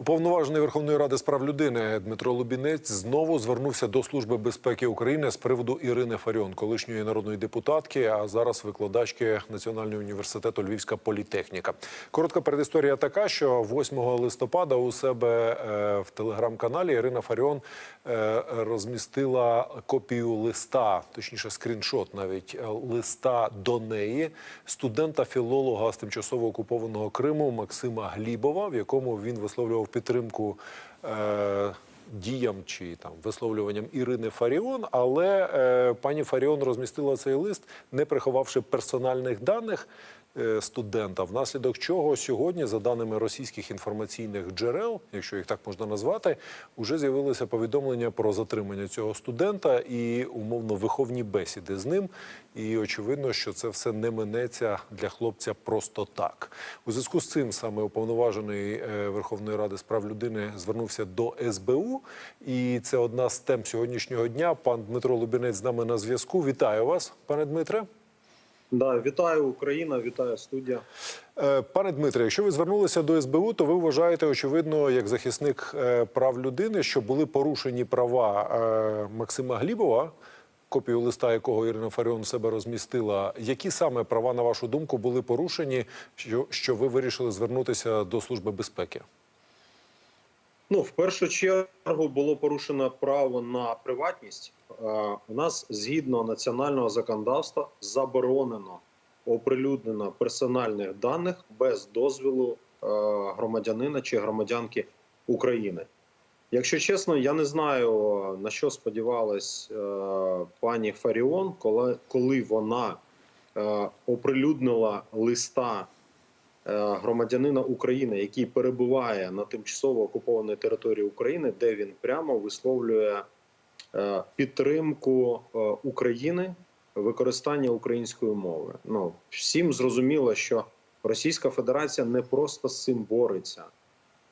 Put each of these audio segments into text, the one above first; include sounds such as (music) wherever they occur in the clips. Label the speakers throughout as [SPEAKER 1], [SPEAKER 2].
[SPEAKER 1] Уповноважений Верховної Ради з прав людини Дмитро Лубінець знову звернувся до Служби безпеки України з приводу Ірини Фаріон, колишньої народної депутатки, а зараз викладачки Національного університету Львівська політехніка. Коротка передісторія така, що 8 листопада у себе е, в телеграм-каналі Ірина Фаріон е, розмістила копію листа, точніше, скріншот навіть е, листа до неї студента-філолога з тимчасово окупованого Криму Максима Глібова, в якому він висловлював підтримку. Е, Діям чи там висловлюванням Ірини Фаріон, але е, пані Фаріон розмістила цей лист, не приховавши персональних даних студента, внаслідок чого сьогодні, за даними російських інформаційних джерел, якщо їх так можна назвати, вже з'явилися повідомлення про затримання цього студента і умовно виховні бесіди з ним. І очевидно, що це все не минеться для хлопця просто так. У зв'язку з цим саме уповноважений е, Верховної Ради з прав людини звернувся до СБУ, і це одна з тем сьогоднішнього дня. Пан Дмитро Лубінець з нами на зв'язку. Вітаю вас, пане Дмитре.
[SPEAKER 2] Да, вітаю Україна, вітаю студія.
[SPEAKER 1] Е, Пане Дмитре, якщо ви звернулися до СБУ, то ви вважаєте, очевидно, як захисник е, прав людини, що були порушені права е, Максима Глібова, копію листа якого Ірина Фаріон себе розмістила. Які саме права, на вашу думку, були порушені, що ви вирішили звернутися до Служби безпеки?
[SPEAKER 2] Ну, в першу чергу було порушено право на приватність. Е, У нас згідно національного законодавства заборонено оприлюднено персональних даних без дозволу е, громадянина чи громадянки України. Якщо чесно, я не знаю на що сподівалась е, пані Фаріон, коли, вона оприлюднила листа громадянина України, який перебуває на тимчасово окупованій території України, де він прямо висловлює е, підтримку е, України використання української мови. Ну всім зрозуміло, що Російська Федерація не просто з цим бореться,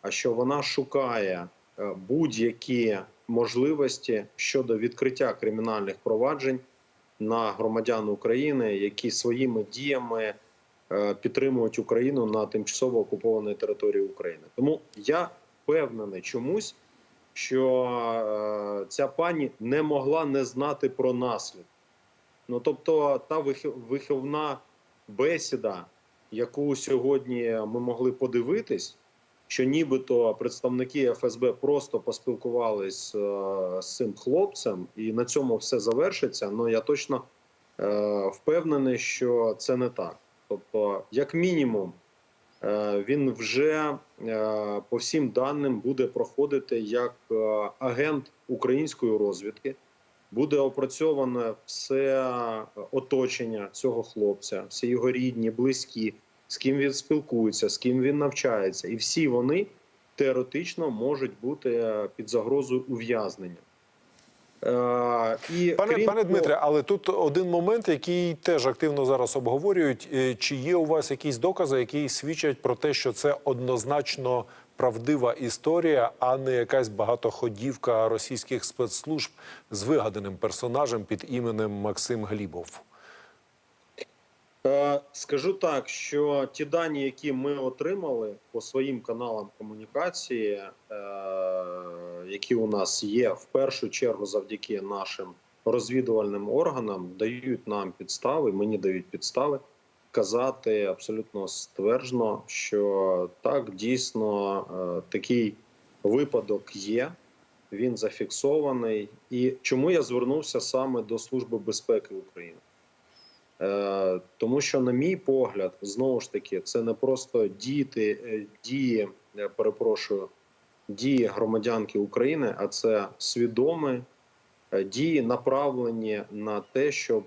[SPEAKER 2] а що вона шукає е, будь-які можливості щодо відкриття кримінальних проваджень на громадян України, які своїми діями е, підтримують Україну на тимчасово окупованій території України. Тому я впевнений чомусь, що е, ця пані не могла не знати про наслідки. Ну тобто, та виховна бесіда, яку сьогодні ми могли подивитись, що нібито представники ФСБ просто поспілкувались е, з цим хлопцем, і на цьому все завершиться. Ну я точно впевнений, що це не так. Тобто, як мінімум, е, він вже е, по всім даним буде проходити як е, агент української розвідки. Буде опрацьоване все оточення цього хлопця, всі його рідні, близькі, з ким він спілкується, з ким він навчається, і всі вони теоретично можуть бути під загрозою ув'язнення. Е, і
[SPEAKER 1] Пане,
[SPEAKER 2] крім
[SPEAKER 1] пане Дмитре, але тут один момент, який теж активно зараз обговорюють. Е, Чи є у вас якісь докази, які свідчать про те, що це однозначно правдива історія, а не якась багатоходівка російських спецслужб з вигаданим персонажем під іменем Максим Глібов?
[SPEAKER 2] Е, Скажу так, що ті дані, які ми отримали по своїм каналам комунікації, е, які у нас є, в першу чергу завдяки нашим розвідувальним органам, дають нам підстави, мені дають підстави казати абсолютно стверджено, що так дійсно е, такий випадок є. Він зафіксований. І чому я звернувся саме до Служби безпеки України? Е, тому що, на мій погляд, знову ж таки, це не просто діти, е, дії, перепрошую, дії громадянки України, а це свідомі е, дії, направлені на те, щоб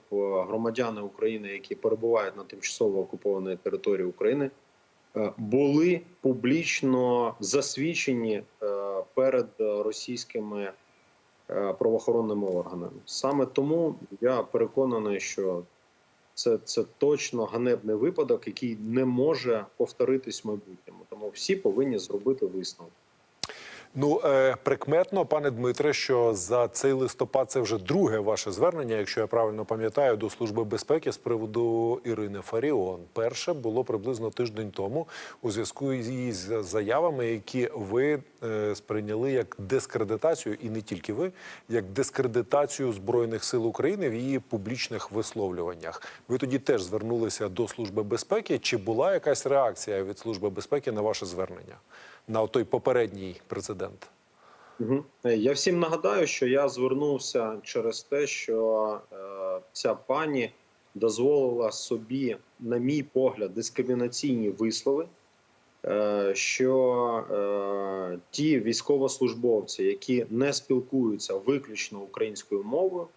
[SPEAKER 2] громадяни України, які перебувають на тимчасово окупованій території України, були публічно засвідчені перед російськими правоохоронними органами. Саме тому я переконаний, що це, це точно ганебний випадок, який не може повторитись в майбутньому. Тому всі повинні зробити висновок.
[SPEAKER 1] Ну, е, прикметно, пане Дмитре, що за цей листопад це вже друге ваше звернення, якщо я правильно пам'ятаю, до Служби безпеки з приводу Ірини Фаріон. Перше було приблизно тиждень тому у зв'язку із заявами, які ви е, сприйняли як дискредитацію, і не тільки ви, як дискредитацію збройних сил України в її публічних висловлюваннях. Ви тоді теж звернулися до Служби безпеки. Чи була якась реакція від Служби безпеки на ваше звернення? На той попередній прецедент.
[SPEAKER 2] Угу. Я всім нагадаю, що я звернувся через те, що е, ця пані дозволила собі, на мій погляд, дискримінаційні вислови, е, що е, ті військовослужбовці, які не спілкуються виключно українською мовою,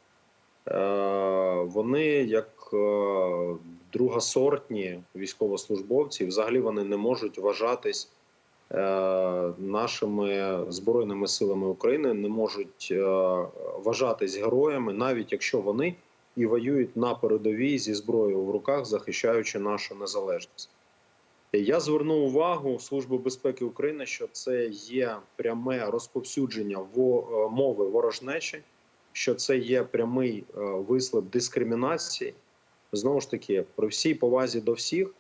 [SPEAKER 2] вони як е, другосортні військовослужбовці, взагалі вони не можуть вважатись. Е, нашими збройними силами України не можуть е, вважатись героями, навіть якщо вони і воюють на передовій зі зброєю в руках, захищаючи нашу незалежність. Я звернув увагу Служби безпеки України, що це є пряме розповсюдження е, мови ворожнечі, що це є прямий е, дискримінації. Знову ж таки, при всій повазі до всіх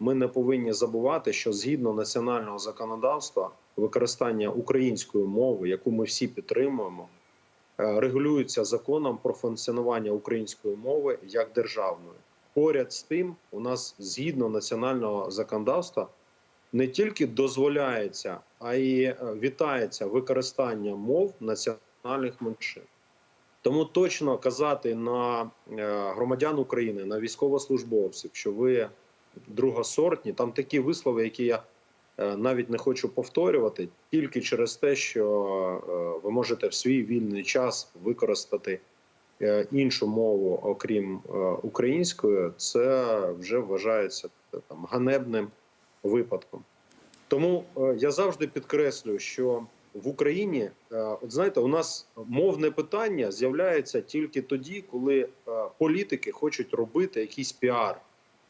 [SPEAKER 2] ми не повинні забувати, що згідно національного законодавства використання української мови, яку ми всі підтримуємо, е, регулюється законом про функціонування української мови як державної. Поряд з тим, у нас згідно національного законодавства не тільки дозволяється, а й е, вітається використання мов національних меншин. Тому точно казати на е, громадян України, на військовослужбовців, що ви другосортні. Там такі вислови, які я е, навіть не хочу повторювати, тільки через те, що е, ви можете в свій вільний час використати е, іншу мову, окрім української, це вже вважається там ганебним випадком. Тому я завжди підкреслюю, що в Україні, от знаєте, у нас мовне питання з'являється тільки тоді, коли політики хочуть робити якийсь піар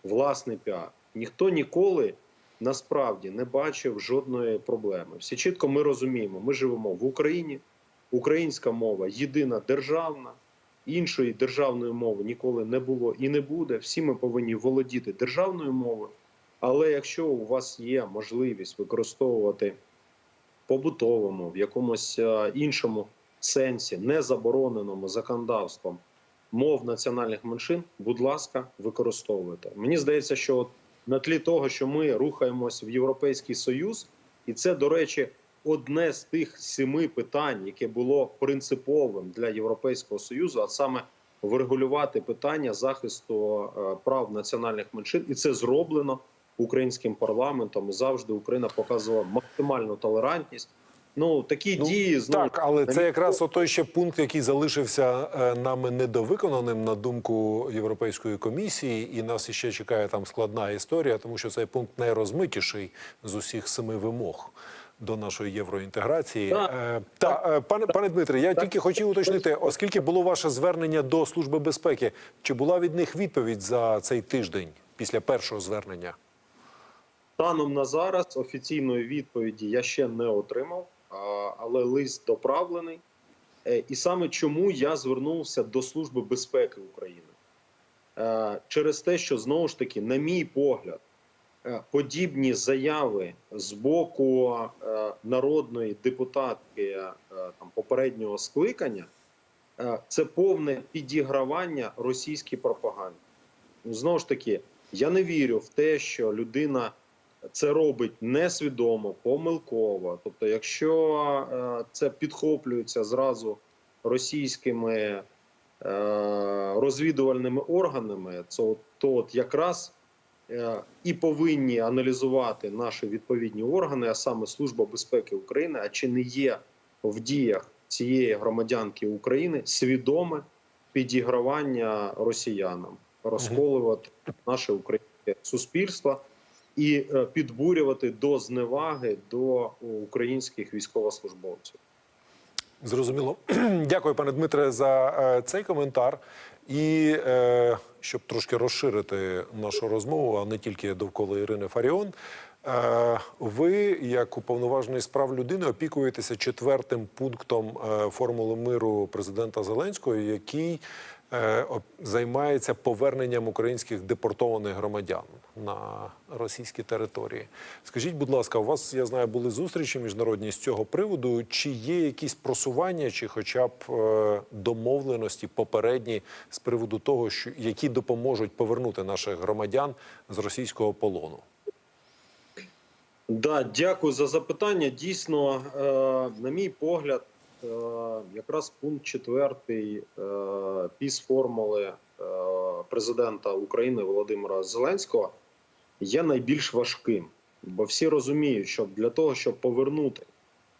[SPEAKER 2] власний піар. Ніхто ніколи насправді не бачив жодної проблеми. Всі чітко ми розуміємо, ми живемо в Україні, українська мова єдина державна, іншої державної мови ніколи не було і не буде. Всі ми повинні володіти державною мовою. Але якщо у вас є можливість використовувати побутовому, в якомусь е, іншому сенсі, не забороненому законодавством мов національних меншин, будь ласка, використовуйте. Мені здається, що от на тлі того, що ми рухаємось в Європейський Союз, і це, до речі, одне з тих семи питань, яке було принциповим для Європейського Союзу, а саме врегулювати питання захисту е, прав національних меншин, і це зроблено українським парламентом. І завжди Україна показувала максимальну толерантність. Ну такі
[SPEAKER 1] Ну,
[SPEAKER 2] дії знову
[SPEAKER 1] Так, але це якраз той ще пункт, який залишився е, нами недовиконаним на думку Європейської комісії, і нас іще чекає там складна історія, тому що цей пункт найрозмитіший з усіх семи вимог. До нашої євроінтеграції
[SPEAKER 2] Так.
[SPEAKER 1] Е, та е, пане пане Дмитре, я тільки хотів уточнити, оскільки було ваше звернення до служби безпеки, чи була від них відповідь за цей тиждень після першого звернення?
[SPEAKER 2] Станом на зараз офіційної відповіді я ще не отримав, але лист доправлений. Е, І саме чому я звернувся до Служби безпеки України Е, через те, що знову ж таки, на мій погляд, е, подібні заяви з боку народної депутатки там попереднього скликання це повне підігравання російській пропаганді. Знову ж таки, я не вірю в те, що людина це робить несвідомо, помилково. Тобто, якщо е, це підхоплюється зразу російськими е, розвідувальними органами, то, то от якраз е, і повинні аналізувати наші відповідні органи, а саме Служба безпеки України, а чи не є в діях цієї громадянки України свідоме підігравання росіянам, розколювати наше українське суспільство і е, підбурювати до зневаги до українських військовослужбовців.
[SPEAKER 1] Зрозуміло. (clears throat) Дякую, пане Дмитре, за е, цей коментар. І е, щоб трошки розширити нашу розмову, а не тільки довкола Ірини Фаріон. Е, Ви, як уповноважений з прав людини, опікуєтеся четвертим пунктом е, формули миру президента Зеленського, який займається поверненням українських депортованих громадян на російські території. Скажіть, будь ласка, у вас я знаю, були зустрічі міжнародні з цього приводу? Чи є якісь просування, чи хоча б е, домовленості попередні з приводу того, що які допоможуть повернути наших громадян з російського полону?
[SPEAKER 2] Да, дякую за запитання. Дійсно, е, на мій погляд, е, якраз пункт четвертий е, піс формули е, президента України Володимира Зеленського є найбільш важким, бо всі розуміють, що для того, щоб повернути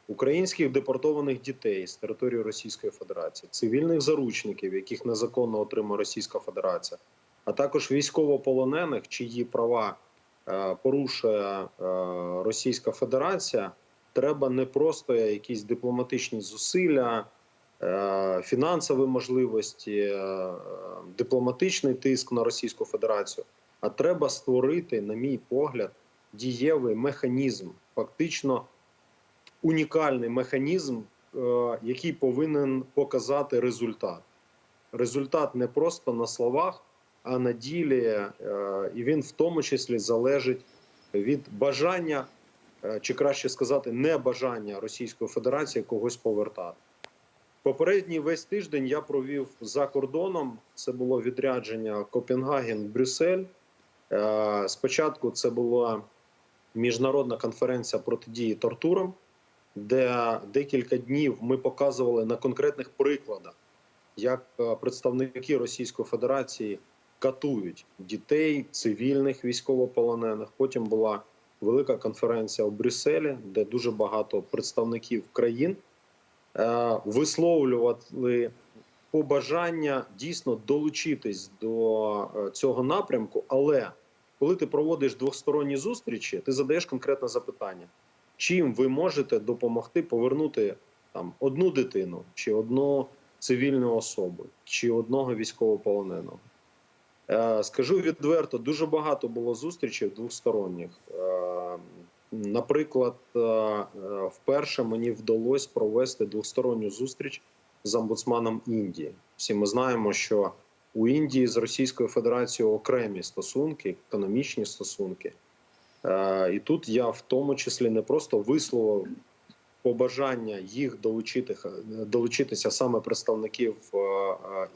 [SPEAKER 2] українських депортованих дітей з території Російської Федерації, цивільних заручників, яких незаконно отримує Російська Федерація, а також військовополонених, чиї права е, порушує е, Російська Федерація, треба не просто якісь дипломатичні зусилля, е, фінансові можливості, е, дипломатичний тиск на Російську Федерацію, а треба створити, на мій погляд, дієвий механізм, фактично унікальний механізм, е, який повинен показати результат. Результат не просто на словах, а на ділі, і він в тому числі залежить від бажання, чи краще сказати, небажання Російської Федерації когось повертати. Попередній весь тиждень я провів за кордоном. Це було відрядження Копенгаген, Брюссель. Е, Спочатку це була міжнародна конференція протидії тортурам, де декілька днів ми показували на конкретних прикладах, як е, представники Російської Федерації катують дітей, цивільних військовополонених. Потім була велика конференція у Брюсселі, де дуже багато представників країн е, висловлювали побажання дійсно долучитись до е, цього напрямку. Але коли ти проводиш двосторонні зустрічі, ти задаєш конкретне запитання: чим ви можете допомогти повернути там одну дитину, чи одну цивільну особу, чи одного військовополоненого? Е, Скажу відверто, дуже багато було зустрічей двосторонніх. Е, Наприклад, е, вперше мені вдалося провести двосторонню зустріч з омбудсманом Індії. Всі ми знаємо, що у Індії з Російською Федерацією окремі стосунки, економічні стосунки. І тут я в тому числі не просто висловив побажання їх долучити, долучитися саме представників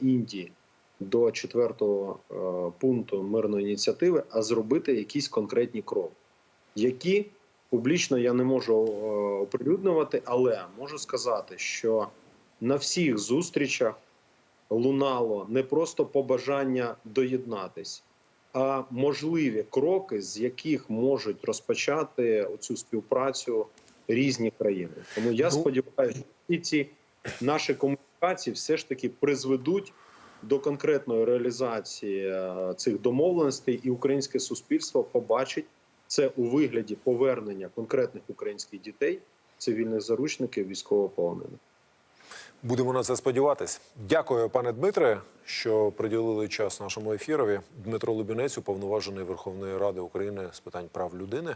[SPEAKER 2] Індії до четвертого е, пункту мирної ініціативи, а зробити якісь конкретні кроки, які публічно я не можу е, оприлюднювати, але можу сказати, що на всіх зустрічах лунало не просто побажання доєднатись, а можливі кроки, з яких можуть розпочати цю співпрацю різні країни. Тому я
[SPEAKER 1] Ну,
[SPEAKER 2] сподіваюся, що всі ці наші комунікації все ж таки призведуть до конкретної реалізації е, цих домовленостей, і українське суспільство побачить це у вигляді повернення конкретних українських дітей, цивільних заручників, військовополонених.
[SPEAKER 1] Будемо на це сподіватись. Дякую, пане Дмитре, що приділили час нашому ефірові. Дмитро Лубінець, уповноважений Верховної Ради України з питань прав людини.